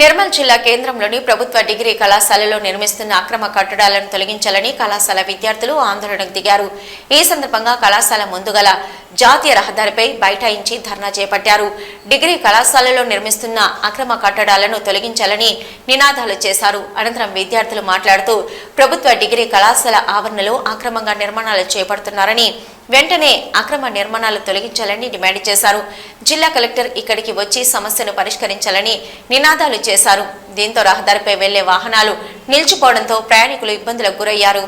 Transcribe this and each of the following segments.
నిర్మల్ జిల్లా కేంద్రంలోని ప్రభుత్వ డిగ్రీ కళాశాలలో నిర్మిస్తున్న అక్రమ కట్టడాలను తొలగించాలని కళాశాల విద్యార్థులు ఆందోళనకు దిగారు. ఈ సందర్భంగా కళాశాల ముందుగల జాతీయ రహదారిపై బైఠాయించి ధర్నా చేపట్టారు. డిగ్రీ కళాశాలలో నిర్మిస్తున్న అక్రమ కట్టడాలను తొలగించాలని నినాదాలు చేశారు. అనంతరం విద్యార్థులు మాట్లాడుతూ ప్రభుత్వ డిగ్రీ కళాశాల ఆవరణలో అక్రమంగా నిర్మాణాలు చేపడుతున్నారని వెంటనే అక్రమ నిర్మాణాలు తొలగించాలని డిమాండ్ చేశారు. జిల్లా కలెక్టర్ ఇక్కడికి వచ్చి సమస్యను పరిష్కరించాలని నినాదాలు చేశారు. దీంతో రహదారిపై వెళ్ళే వాహనాలు నిలిచిపోవడంతో ప్రయాణికులు ఇబ్బందులకు గురయ్యారు.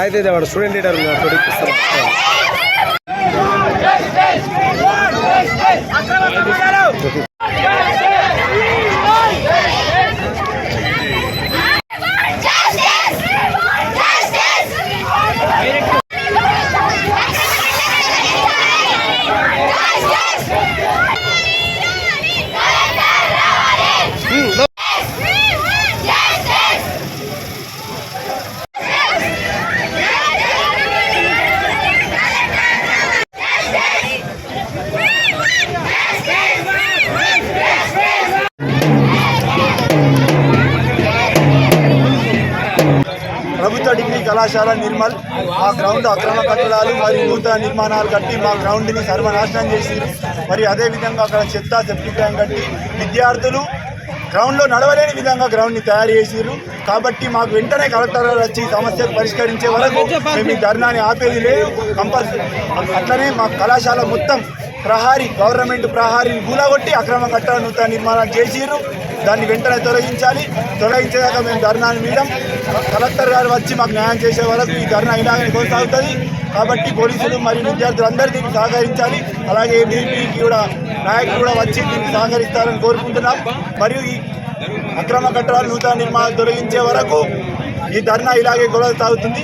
అయితే ఇది వాడు స్టూడెంట్ లీడర్ ఉన్నారు కళాశాల నిర్మల్ మా గ్రౌండ్ అక్రమ కట్టడాలు మరియు నూతన నిర్మాణాలు కట్టి మా గ్రౌండ్ని సర్వనాశనం చేసి మరి అదేవిధంగా అక్కడ చెత్త సెప్టిక్ ట్యాంక్ కట్టి విద్యార్థులు గ్రౌండ్లో నడవలేని విధంగా గ్రౌండ్ని తయారు చేసిర్రు. కాబట్టి మాకు వెంటనే కలెక్టర్ గారు వచ్చి ఈ సమస్యను పరిష్కరించే వరకు మేము ఈ ధర్నాన్ని ఆపేది లేదు. కంపల్సరీ అట్లనే మా కళాశాల మొత్తం ప్రహారీ గవర్నమెంట్ ప్రహారీని కూలగొట్టి అక్రమ కట్టడ నూతన నిర్మాణం చేసిర్రు. దాన్ని వెంటనే తొలగించాలి. తొలగించేదాకా మేము ధర్నాని మీడం కలెక్టర్ గారు వచ్చి మాకు న్యాయం చేసే వరకు ఈ ధర్నా ఇలాగనే కొనసాగుతుంది. కాబట్టి పోలీసులు మరియు విద్యార్థులు అందరూ దీనికి సహకరించాలి. అలాగే బీపీకి కూడా నాయకులు కూడా వచ్చి దీనికి సహకరిస్తారని కోరుకుంటున్నాం. మరియు ఈ అక్రమ కట్టడాలు నూతన నిర్మాణాలు తొలగించే వరకు ఈ ధర్నా ఇలాగే కొనసాగుతుంది.